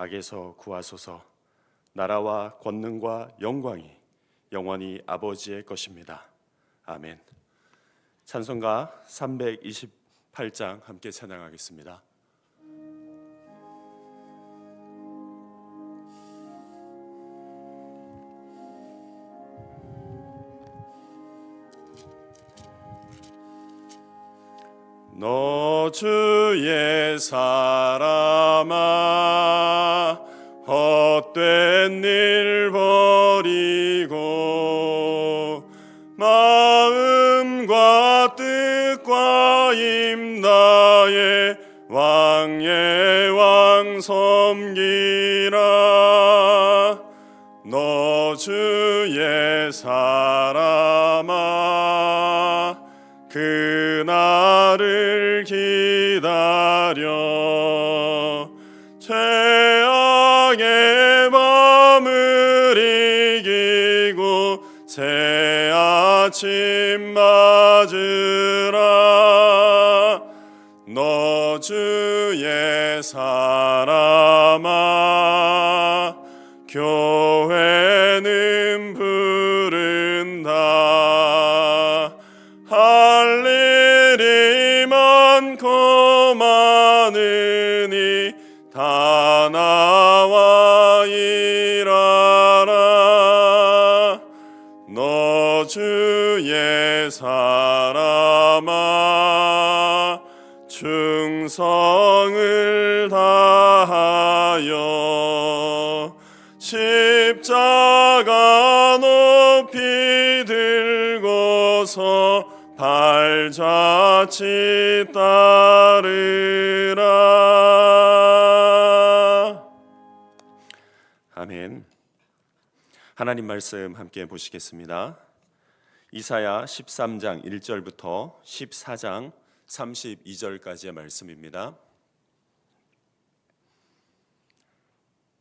악에서 구하소서. 나라와 권능과 영광이 영원히 아버지의 것입니다. 아멘. 찬송가 328장 함께 찬양하겠습니다. 너 주의 사람아 헛된 일 버리고 마음과 뜻과 힘 다해 왕의 왕 섬기라. 너 주의 사람 기다려 최악의 밤을 이기고 새 아침 맞으라. 너 주의 사람아 교 사람아 충성을 다하여 십자가 높이 들고서 발자취 따르라. 아멘. 하나님 말씀 함께 보시겠습니다 이사야 13장 1절부터 14장 32절까지의 말씀입니다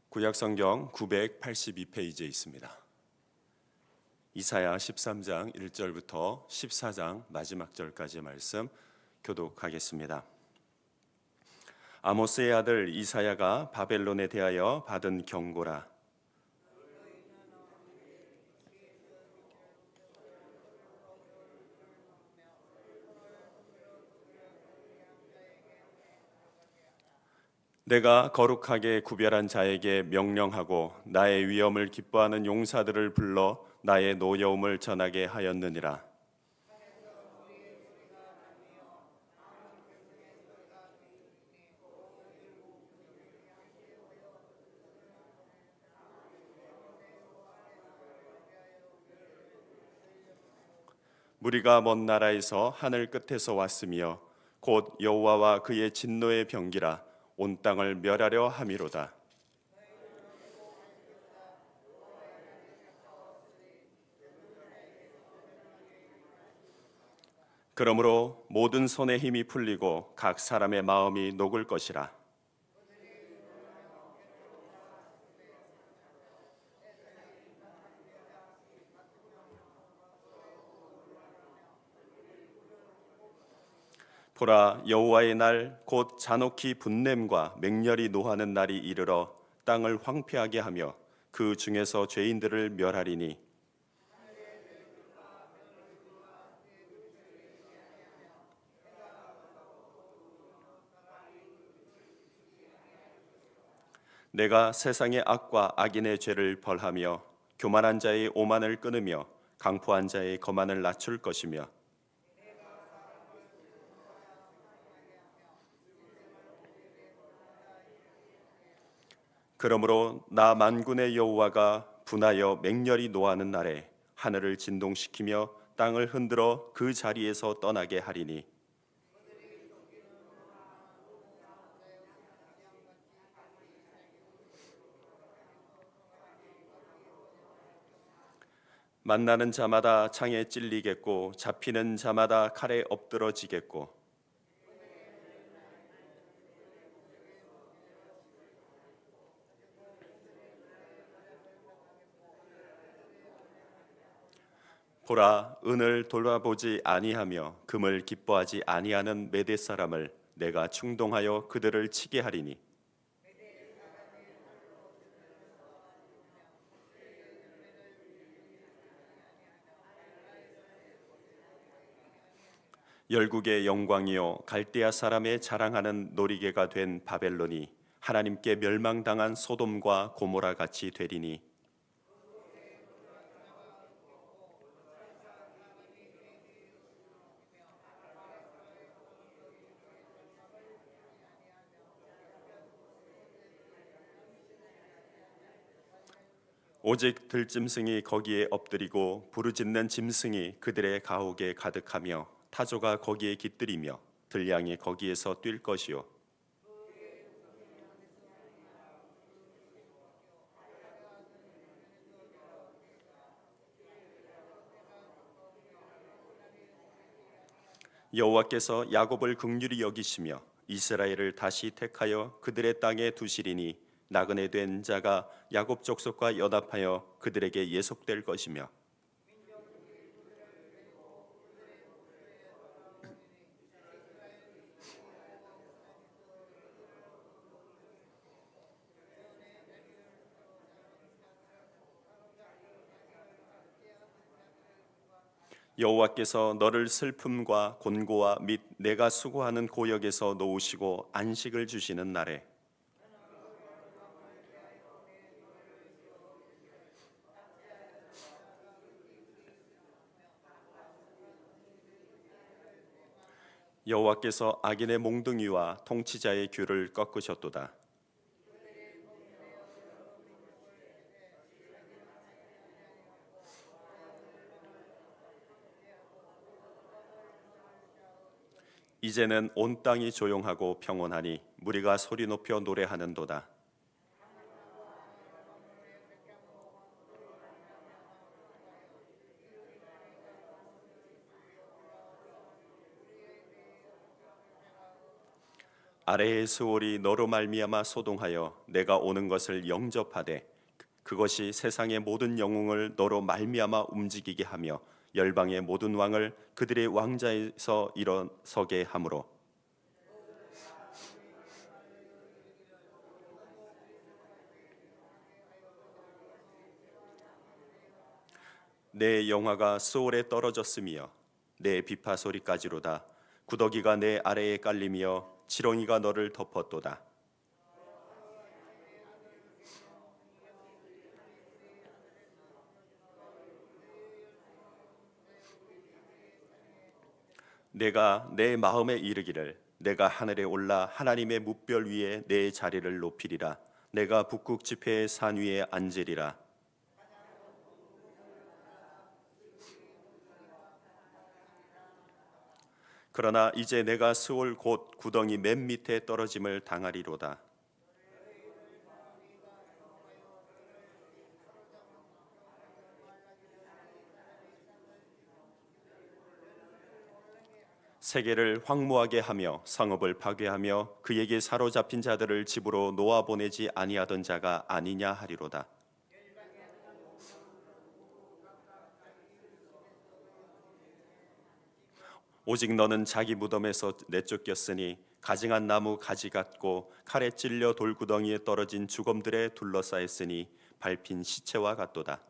구약 성경 982페이지에 있습니다. 이사야 13장 1절부터 14장 마지막 절까지의 말씀 교독하겠습니다. 아모스의 아들 이사야가 바벨론에 대하여 받은 경고라 내가 거룩하게 구별한 자에게 명령하고 나의 위엄을 기뻐하는 용사들을 불러 나의 노여움을 전하게 하였느니라. 무리가 먼 나라에서 하늘 끝에서 왔으며 곧 여호와와 그의 진노의 병기라 온 땅을 멸하려 함이로다. 그러므로 모든 손의 힘이 풀리고 각 사람의 마음이 녹을 것이라. 보라 여호와의 날 곧 잔혹히 분냄과 맹렬히 노하는 날이 이르러 땅을 황폐하게 하며 그 중에서 죄인들을 멸하리니. 내가 세상의 악과 악인의 죄를 벌하며 교만한 자의 오만을 끊으며 강포한 자의 거만을 낮출 것이며 그러므로 나 만군의 여호와가 분하여 맹렬히 노하는 날에 하늘을 진동시키며 땅을 흔들어 그 자리에서 떠나게 하리니. 만나는 자마다 창에 찔리겠고 잡히는 자마다 칼에 엎드러지겠고 보라 은을 돌아보지 아니하며 금을 기뻐하지 아니하는 메대 사람을 내가 충동하여 그들을 치게 하리니. 열국의 영광이요 갈대아 사람의 자랑하는 놀이개가 된 바벨론이 하나님께 멸망당한 소돔과 고모라 같이 되리니 오직 들짐승이 거기에 엎드리고 부르짖는 짐승이 그들의 가옥에 가득하며 타조가 거기에 깃들이며 들량이 거기에서 뛸 것이요. 여호와께서 야곱을 긍휼히 여기시며 이스라엘을 다시 택하여 그들의 땅에 두시리니 나그네 된 자가 야곱 족속과 연합하여 그들에게 예속될 것이며 여호와께서 너를 슬픔과 곤고와 및 내가 수고하는 고역에서 놓으시고 안식을 주시는 날에 여호와께서 악인의 몽둥이와 통치자의 귤을 꺾으셨도다. 이제는 온 땅이 조용하고 평온하니 무리가 소리 높여 노래하는도다. 아래의 수월이 너로 말미암아 소동하여 내가 오는 것을 영접하되 그것이 세상의 모든 영웅을 너로 말미암아 움직이게 하며 열방의 모든 왕을 그들의 왕자에서 일어서게 하므로. 내 영화가 소울에 떨어졌으며 내 비파 소리까지로다. 구더기가 내 아래에 깔리며 지렁이가 너를 덮었도다. 내가 내 마음에 이르기를 내가 하늘에 올라 하나님의 뭇별 위에 내 자리를 높이리라. 내가 북극 지폐의 산 위에 앉으리라 그러나 이제 내가 스올 곧 구덩이 맨 밑에 떨어짐을 당하리로다 세계를 황무하게 하며 성읍을 파괴하며 그에게 사로잡힌 자들을 집으로 놓아 보내지 아니하던 자가 아니냐 하리로다. 오직 너는 자기 무덤에서 내쫓겼으니 가증한 나무 가지 같고 칼에 찔려 돌구덩이에 떨어진 죽음들에 둘러싸였으니 밟힌 시체와 같도다.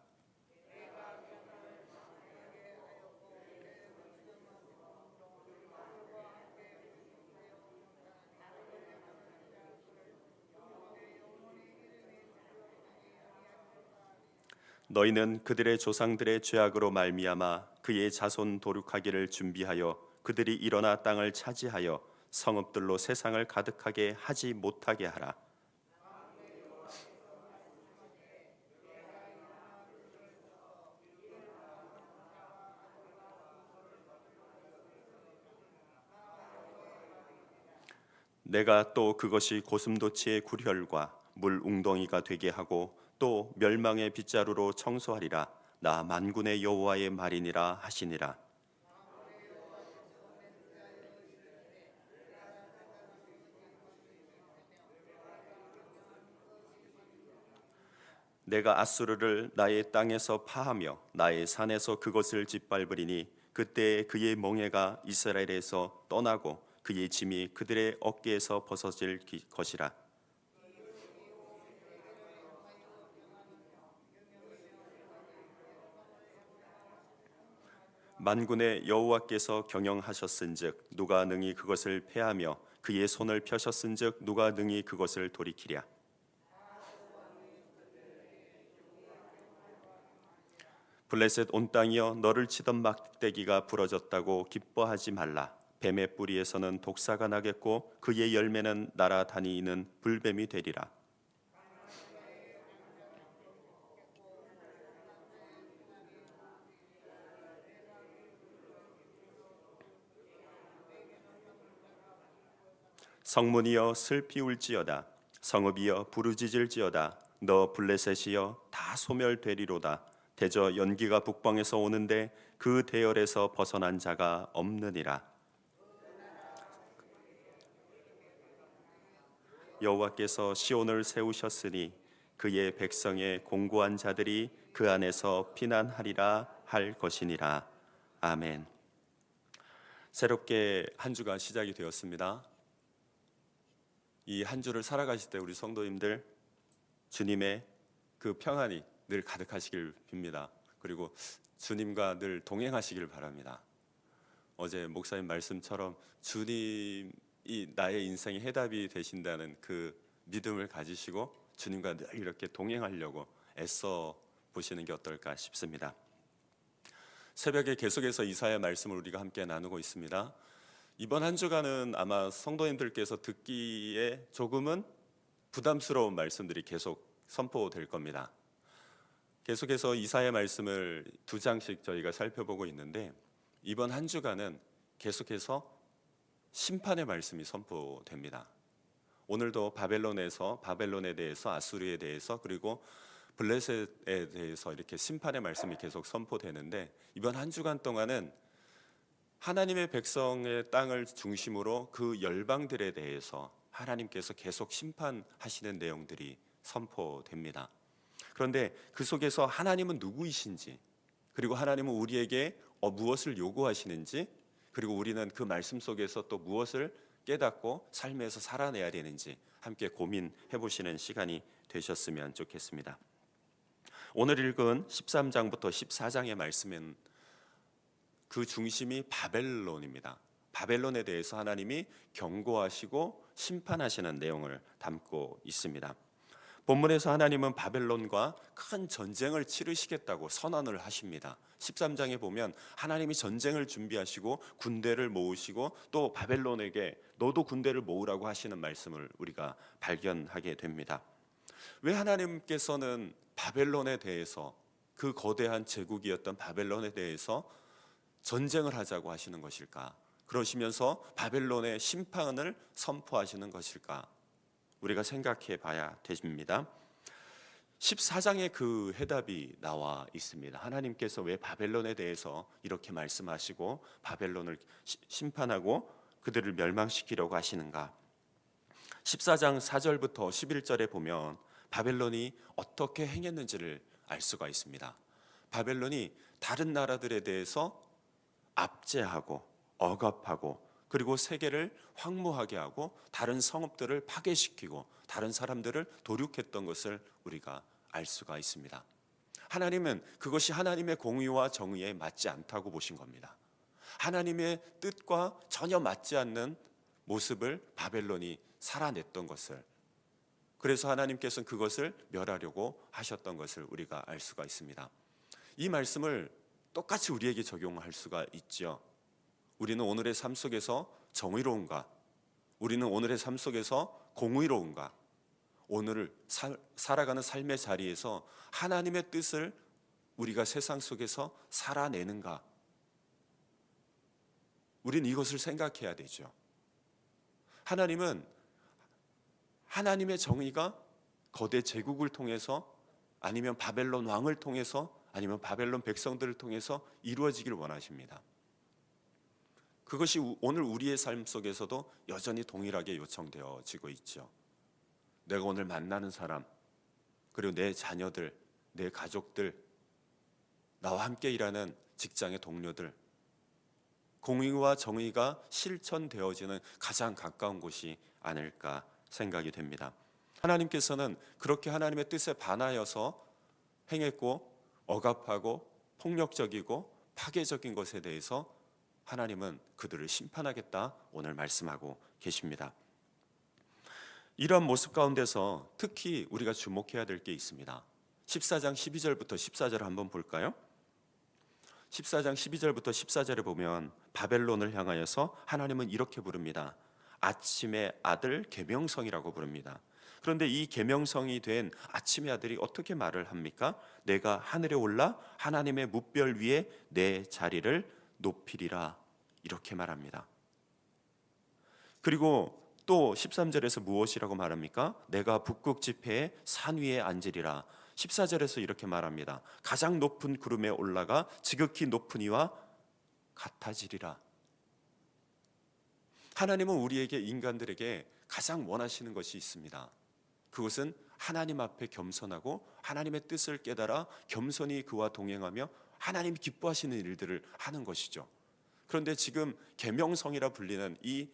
너희는 그들의 조상들의 죄악으로 말미암아 그의 자손 도륙하기를 준비하여 그들이 일어나 땅을 차지하여 성읍들로 세상을 가득하게 하지 못하게 하라. 내가 또 그것이 고슴도치의 굴혈과 물 웅덩이가 되게 하고 또 멸망의 빗자루로 청소하리라 나 만군의 여호와의 말이니라 하시니라 내가 아수르를 나의 땅에서 파하며 나의 산에서 그것을 짓밟으리니 그때 그의 멍에가 이스라엘에서 떠나고 그의 짐이 그들의 어깨에서 벗어질 기- 것이라. 만군의 여호와께서 경영하셨은즉 누가 능히 그것을 패하며 그의 손을 펴셨은즉 누가 능히 그것을 돌이키랴 블레셋 온 땅이여 너를 치던 막대기가 부러졌다고 기뻐하지 말라. 뱀의 뿌리에서는 독사가 나겠고 그의 열매는 날아다니는 불뱀이 되리라. 성문이여 슬피 울지어다. 성읍이여 부르짖을지어다. 너 블레셋이여 다 소멸되리로다 대저 연기가 북방에서 오는데 그 대열에서 벗어난 자가 없느니라. 여호와께서 시온을 세우셨으니 그의 백성의 공고한 자들이 그 안에서 피난하리라 할 것이니라. 아멘. 새롭게 한 주가 시작이 되었습니다. 이 한 주를 살아가실 때 우리 성도님들 주님의 그 평안이 늘 가득하시길 빕니다. 그리고 주님과 늘 동행하시길 바랍니다. 어제 목사님 말씀처럼 주님이 나의 인생의 해답이 되신다는 그 믿음을 가지시고 주님과 늘 이렇게 동행하려고 애써 보시는 게 어떨까 싶습니다. 새벽에 계속해서 이사야 말씀을 우리가 함께 나누고 있습니다. 이번 한 주간은 아마 성도님들께서 듣기에 조금은 부담스러운 말씀들이 계속 선포될 겁니다. 계속해서 이사야 말씀을 두 장씩 저희가 살펴보고 있는데 이번 한 주간은 계속해서 심판의 말씀이 선포됩니다. 오늘도 바벨론에서 바벨론에 대해서 아수르에 대해서 그리고 블레셋에 대해서 이렇게 심판의 말씀이 계속 선포되는데 이번 한 주간 동안은 하나님의 백성의 땅을 중심으로 그 열방들에 대해서 하나님께서 계속 심판하시는 내용들이 선포됩니다. 그런데 그 속에서 하나님은 누구이신지 그리고 하나님은 우리에게 어, 무엇을 요구하시는지 그리고 우리는 그 말씀 속에서 또 무엇을 깨닫고 삶에서 살아내야 되는지 함께 고민해 보시는 시간이 되셨으면 좋겠습니다. 오늘 읽은 13장부터 14장의 말씀은 그 중심이 바벨론입니다. 바벨론에 대해서 하나님이 경고하시고 심판하시는 내용을 담고 있습니다. 본문에서 하나님은 바벨론과 큰 전쟁을 치르시겠다고 선언을 하십니다. 13장에 보면 하나님이 전쟁을 준비하시고 군대를 모으시고 또 바벨론에게 너도 군대를 모으라고 하시는 말씀을 우리가 발견하게 됩니다. 왜 하나님께서는 바벨론에 대해서 그 거대한 제국이었던 바벨론에 대해서 전쟁을 하자고 하시는 것일까? 그러시면서 바벨론의 심판을 선포하시는 것일까? 우리가 생각해 봐야 됩니다. 14장에 그 해답이 나와 있습니다. 하나님께서 왜 바벨론에 대해서 이렇게 말씀하시고 바벨론을 시- 심판하고 그들을 멸망시키려고 하시는가? 14장 4절부터 11절에 보면 바벨론이 어떻게 행했는지를 알 수가 있습니다. 바벨론이 다른 나라들에 대해서 압제하고 억압하고 그리고 세계를 황무하게 하고 다른 성읍들을 파괴시키고 다른 사람들을 도륙했던 것을 우리가 알 수가 있습니다. 하나님은 그것이 하나님의 공의와 정의에 맞지 않다고 보신 겁니다. 하나님의 뜻과 전혀 맞지 않는 모습을 바벨론이 살아냈던 것을 그래서 하나님께서는 그것을 멸하려고 하셨던 것을 우리가 알 수가 있습니다. 이 말씀을 똑같이 우리에게 적용할 수가 있죠. 우리는 오늘의 삶 속에서 정의로운가? 우리는 오늘의 삶 속에서 공의로운가? 오늘을 살, 살아가는 삶의 자리에서 하나님의 뜻을 우리가 세상 속에서 살아내는가? 우리는 이것을 생각해야 되죠. 하나님은 하나님의 정의가 거대 제국을 통해서 아니면 바벨론 왕을 통해서 아니면 바벨론 백성들을 통해서 이루어지길 원하십니다. 그것이 우- 오늘 우리의 삶 속에서도 여전히 동일하게 요청되어지고 있죠. 내가 오늘 만나는 사람, 그리고 내 자녀들, 내 가족들, 나와 함께 일하는 직장의 동료들, 공의와 정의가 실천되어지는 가장 가까운 곳이 아닐까 생각이 됩니다. 하나님께서는 그렇게 하나님의 뜻에 반하여서 행했고 억압하고 폭력적이고 파괴적인 것에 대해서 하나님은 그들을 심판하겠다 오늘 말씀하고 계십니다. 이런 모습 가운데서 특히 우리가 주목해야 될 게 있습니다. 14장 12절부터 14절 한번 볼까요? 14장 12절부터 14절에 보면 바벨론을 향하여서 하나님은 이렇게 부릅니다. 아침의 아들 계명성이라고 부릅니다. 그런데 이 계명성이 된 아침의 아들이 어떻게 말을 합니까? 내가 하늘에 올라 하나님의 무별 위에 내 자리를 높이리라 이렇게 말합니다. 그리고 또 13절에서 무엇이라고 말합니까? 내가 북극 지폐의 산 위에 앉으리라. 14절에서 이렇게 말합니다. 가장 높은 구름에 올라가 지극히 높은 이와 같아지리라. 하나님은 우리에게 인간들에게 가장 원하시는 것이 있습니다. 그것은 하나님 앞에 겸손하고 하나님의 뜻을 깨달아 겸손히 그와 동행하며 하나님이 기뻐하시는 일들을 하는 것이죠. 그런데 지금 계명성이라 불리는 이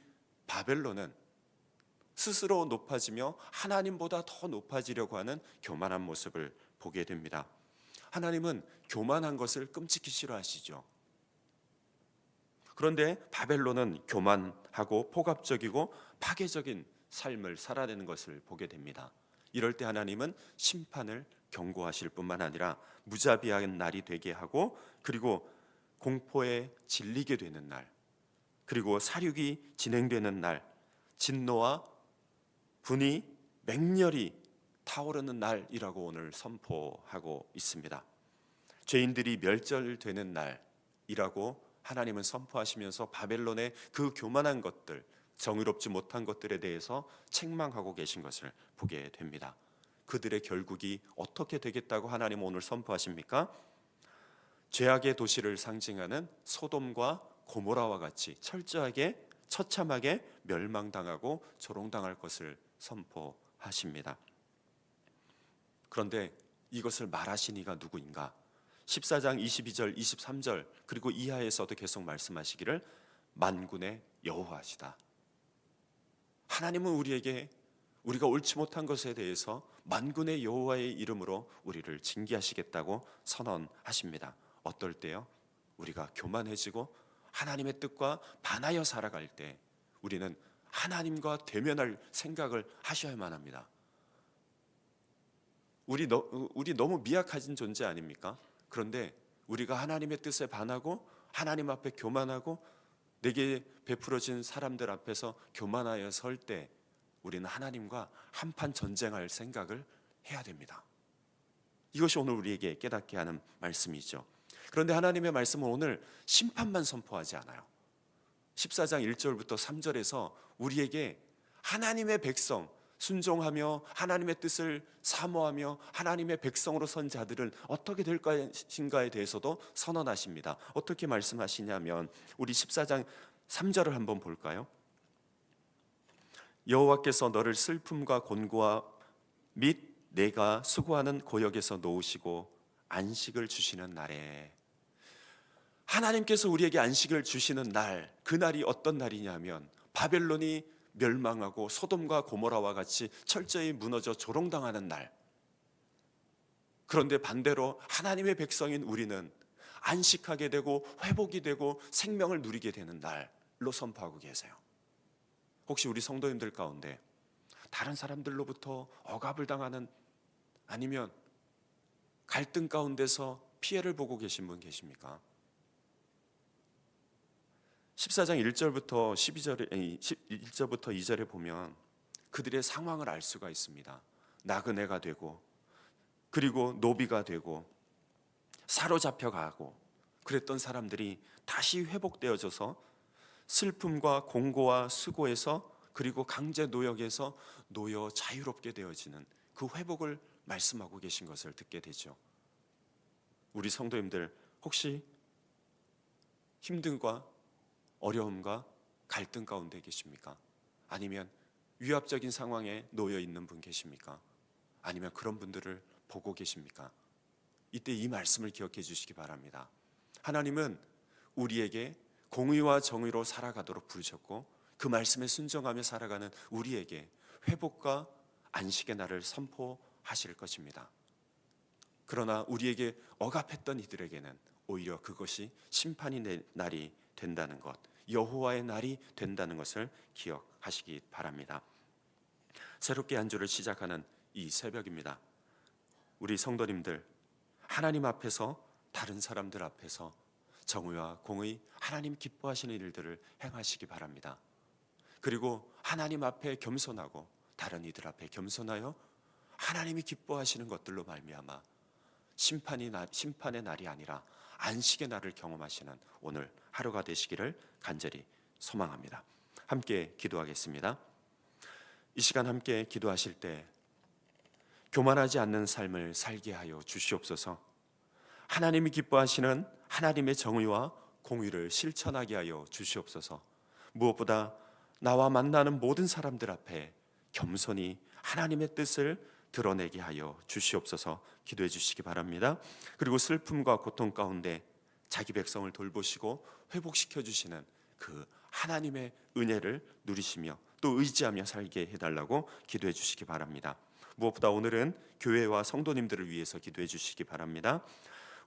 바벨론은 스스로 높아지며 하나님보다 더 높아지려고 하는 교만한 모습을 보게 됩니다. 하나님은 교만한 것을 끔찍히 싫어하시죠. 그런데 바벨론은 교만하고 포갑적이고 파괴적인 삶을 살아내는 것을 보게 됩니다. 이럴 때 하나님은 심판을 경고하실 뿐만 아니라 무자비한 날이 되게 하고 그리고 공포에 질리게 되는 날 그리고 사륙이 진행되는 날 진노와 분이 맹렬히 타오르는 날이라고 오늘 선포하고 있습니다. 죄인들이 멸절되는 날이라고 하나님은 선포하시면서 바벨론의 그 교만한 것들, 정의롭지 못한 것들에 대해서 책망하고 계신 것을 보게 됩니다. 그들의 결국이 어떻게 되겠다고 하나님 오늘 선포하십니까? 죄악의 도시를 상징하는 소돔과 고모라와 같이 철저하게 처참하게 멸망당하고 조롱당할 것을 선포하십니다. 그런데 이것을 말하신 이가 누구인가? 14장 22절, 23절 그리고 이하에서도 계속 말씀하시기를 만군의 여호와시다. 하나님은 우리에게 우리가 옳지 못한 것에 대해서 만군의 여호와의 이름으로 우리를 징계하시겠다고 선언하십니다. 어떨 때요? 우리가 교만해지고 하나님의 뜻과 반하여 살아갈 때 우리는 하나님과 대면할 생각을 하셔야만 합니다. 우리 너, 우리 너무 미약해진 존재 아닙니까? 그런데 우리가 하나님의 뜻에 반하고 하나님 앞에 교만하고 내게 베풀어진 사람들 앞에서 교만하여 설 때 우리는 하나님과 한판 전쟁할 생각을 해야 됩니다. 이것이 오늘 우리에게 깨닫게 하는 말씀이죠. 그런데 하나님의 말씀은 오늘 심판만 선포하지 않아요. 14장 1절부터 3절에서 우리에게 하나님의 백성 순종하며 하나님의 뜻을 사모하며 하나님의 백성으로 선 자들은 어떻게 될 것인가에 대해서도 선언하십니다. 어떻게 말씀하시냐면 우리 14장 3절을 한번 볼까요? 여호와께서 너를 슬픔과 곤고와 및 내가 수고하는 고역에서 놓으시고 안식을 주시는 날에 하나님께서 우리에게 안식을 주시는 날, 그 날이 어떤 날이냐면 바벨론이 멸망하고 소돔과 고모라와 같이 철저히 무너져 조롱당하는 날. 그런데 반대로 하나님의 백성인 우리는 안식하게 되고 회복이 되고 생명을 누리게 되는 날로 선포하고 계세요. 혹시 우리 성도님들 가운데 다른 사람들로부터 억압을 당하는 아니면 갈등 가운데서 피해를 보고 계신 분 계십니까? 14장 1절부터 12절에 1절부터 2절에 보면 그들의 상황을 알 수가 있습니다. 나그네가 되고 그리고 노비가 되고 사로잡혀 가고 그랬던 사람들이 다시 회복되어져서 슬픔과 공고와 수고에서 그리고 강제 노역에서 놓여 자유롭게 되어지는 그 회복을 말씀하고 계신 것을 듣게 되죠. 우리 성도님들 혹시 힘든과 어려움과 갈등 가운데 계십니까? 아니면 위압적인 상황에 놓여 있는 분 계십니까? 아니면 그런 분들을 보고 계십니까? 이때 이 말씀을 기억해 주시기 바랍니다. 하나님은 우리에게 공의와 정의로 살아가도록 부르셨고 그 말씀에 순종하며 살아가는 우리에게 회복과 안식의 날을 선포하실 것입니다. 그러나 우리에게 억압했던 이들에게는 오히려 그것이 심판의 내- 날이 된다는 것, 여호와의 날이 된다는 것을 기억하시기 바랍니다. 새롭게 한 주를 시작하는 이 새벽입니다. 우리 성도님들 하나님 앞에서 다른 사람들 앞에서 정의와 공의 하나님 기뻐하시는 일들을 행하시기 바랍니다. 그리고 하나님 앞에 겸손하고 다른 이들 앞에 겸손하여 하나님이 기뻐하시는 것들로 말미암아 심판이 날, 심판의 날이 아니라 안식의 날을 경험하시는 오늘 하루가 되시기를 간절히 소망합니다. 함께 기도하겠습니다. 이 시간 함께 기도하실 때 교만하지 않는 삶을 살게 하여 주시옵소서. 하나님이 기뻐하시는 하나님의 정의와 공의를 실천하게 하여 주시옵소서. 무엇보다 나와 만나는 모든 사람들 앞에 겸손히 하나님의 뜻을 드러내게 하여 주시옵소서 기도해 주시기 바랍니다. 그리고 슬픔과 고통 가운데 자기 백성을 돌보시고 회복시켜 주시는 그 하나님의 은혜를 누리시며 또 의지하며 살게 해달라고 기도해 주시기 바랍니다. 무엇보다 오늘은 교회와 성도님들을 위해서 기도해 주시기 바랍니다.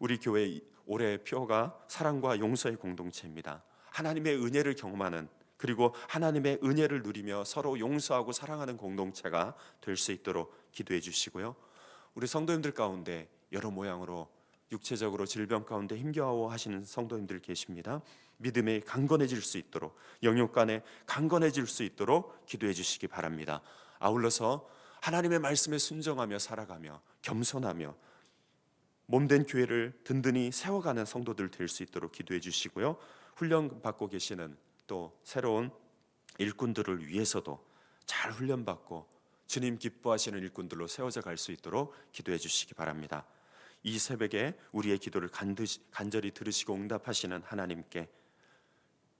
우리 교회 올해 표가 사랑과 용서의 공동체입니다. 하나님의 은혜를 경험하는 그리고 하나님의 은혜를 누리며 서로 용서하고 사랑하는 공동체가 될 수 있도록 기도해 주시고요. 우리 성도님들 가운데 여러 모양으로 육체적으로 질병 가운데 힘겨워 하시는 성도님들 계십니다. 믿음이 강건해질 수 있도록 영육 간에 강건해질 수 있도록 기도해 주시기 바랍니다. 아울러서 하나님의 말씀에 순종하며 살아가며 겸손하며 몸된 교회를 든든히 세워가는 성도들 될 수 있도록 기도해 주시고요. 훈련 받고 계시는 또 새로운 일꾼들을 위해서도 잘 훈련 받고 주님 기뻐하시는 일꾼들로 세워져 갈 수 있도록 기도해 주시기 바랍니다. 이 새벽에 우리의 기도를 간절히 들으시고 응답하시는 하나님께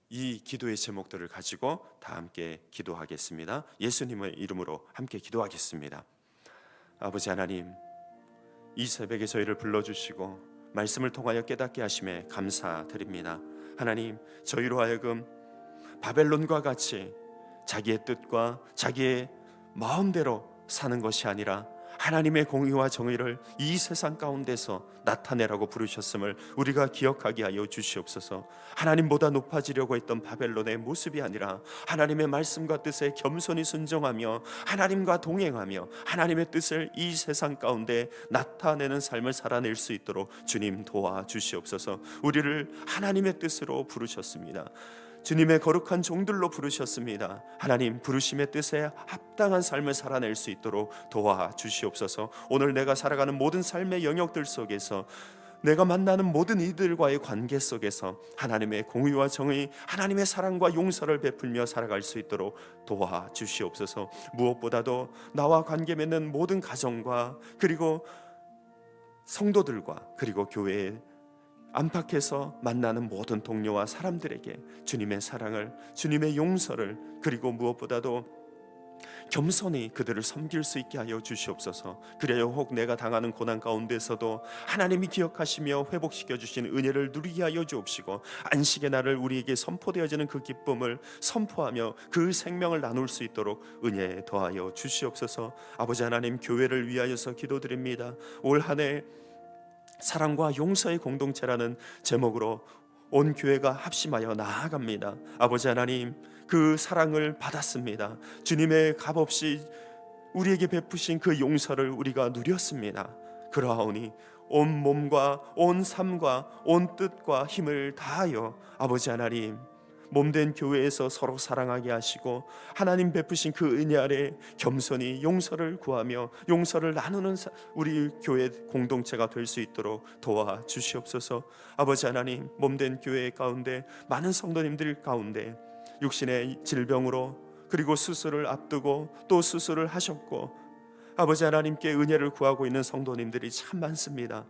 이 기도의 제목들을 가지고 다 함께 기도하겠습니다. 예수님의 이름으로 함께 기도하겠습니다. 아버지 하나님, 이 새벽에 저희를 불러주시고 말씀을 통하여 깨닫게 하심에 감사드립니다. 하나님, 저희로 하여금 바벨론과 같이 자기의 뜻과 자기의 마음대로 사는 것이 아니라 하나님의 공의와 정의를 이 세상 가운데서 나타내라고 부르셨음을 우리가 기억하게 하여 주시옵소서. 하나님보다 높아지려고 했던 바벨론의 모습이 아니라 하나님의 말씀과 뜻에 겸손히 순종하며 하나님과 동행하며 하나님의 뜻을 이 세상 가운데 나타내는 삶을 살아낼 수 있도록 주님 도와 주시옵소서. 우리를 하나님의 뜻으로 부르셨습니다. 주님의 거룩한 종들로 부르셨습니다. 하나님 부르심의 뜻에 합당한 삶을 살아낼 수 있도록 도와 주시옵소서. 오늘 내가 살아가는 모든 삶의 영역들 속에서 내가 만나는 모든 이들과의 관계 속에서 하나님의 공의와 정의, 하나님의 사랑과 용서를 베풀며 살아갈 수 있도록 도와 주시옵소서. 무엇보다도 나와 관계 맺는 모든 가정과 그리고 성도들과 그리고 교회의 안팎에서 만나는 모든 동료와 사람들에게 주님의 사랑을 주님의 용서를 그리고 무엇보다도 겸손히 그들을 섬길 수 있게 하여 주시옵소서. 그래야 혹 내가 당하는 고난 가운데서도 하나님이 기억하시며 회복시켜 주신 은혜를 누리게 하여 주옵시고 안식의 날을 우리에게 선포되어지는 그 기쁨을 선포하며 그 생명을 나눌 수 있도록 은혜 더하여 주시옵소서. 아버지 하나님 교회를 위하여서 기도드립니다. 올 한해 사랑과 용서의 공동체라는 제목으로 온 교회가 합심하여 나아갑니다. 아버지 하나님, 그 사랑을 받았습니다. 주님의 값없이 우리에게 베푸신 그 용서를 우리가 누렸습니다. 그러하오니 온 몸과 온 삶과 온 뜻과 힘을 다하여 아버지 하나님 몸된 교회에서 서로 사랑하게 하시고 하나님 베푸신 그 은혜 아래 겸손히 용서를 구하며 용서를 나누는 사- 우리 교회 공동체가 될 수 있도록 도와 주시옵소서. 아버지 하나님 몸된 교회 가운데 많은 성도님들 가운데 육신의 질병으로 그리고 수술을 앞두고 또 수술을 하셨고 아버지 하나님께 은혜를 구하고 있는 성도님들이 참 많습니다.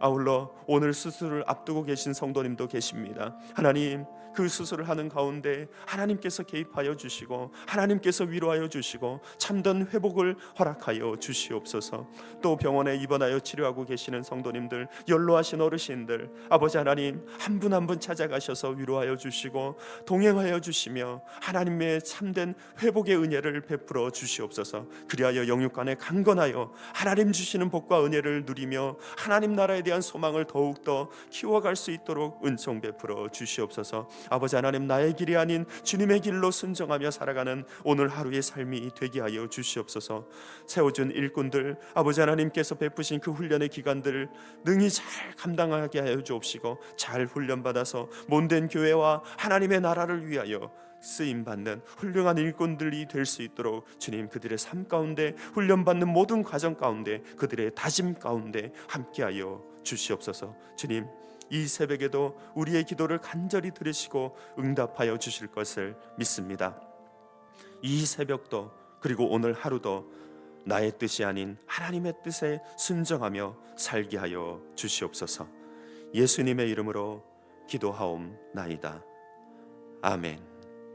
아울러 오늘 수술을 앞두고 계신 성도님도 계십니다. 하나님 그 수술을 하는 가운데 하나님께서 개입하여 주시고 하나님께서 위로하여 주시고 참된 회복을 허락하여 주시옵소서. 또 병원에 입원하여 치료하고 계시는 성도님들, 연로하신 어르신들, 아버지 하나님 한 분 한 분 찾아가셔서 위로하여 주시고 동행하여 주시며 하나님의 참된 회복의 은혜를 베풀어 주시옵소서. 그리하여 영육간에 강건하여 하나님 주시는 복과 은혜를 누리며 하나님 나라에 대한 소망을 더욱 더 키워갈 수 있도록 은총 베풀어 주시옵소서. 아버지 하나님 나의 길이 아닌 주님의 길로 순종하며 살아가는 오늘 하루의 삶이 되게 하여 주시옵소서. 세워준 일꾼들 아버지 하나님께서 베푸신 그 훈련의 기간들을 능히 잘 감당하게 하여 주옵시고 잘 훈련받아서 몸된 교회와 하나님의 나라를 위하여 쓰임 받는 훌륭한 일꾼들이 될 수 있도록 주님 그들의 삶 가운데 훈련 받는 모든 과정 가운데 그들의 다짐 가운데 함께하여 주시옵소서. 주님 이 새벽에도 우리의 기도를 간절히 들으시고 응답하여 주실 것을 믿습니다. 이 새벽도 그리고 오늘 하루도 나의 뜻이 아닌 하나님의 뜻에 순정하며 살게 하여 주시옵소서. 예수님의 이름으로 기도하옵나이다. 아멘.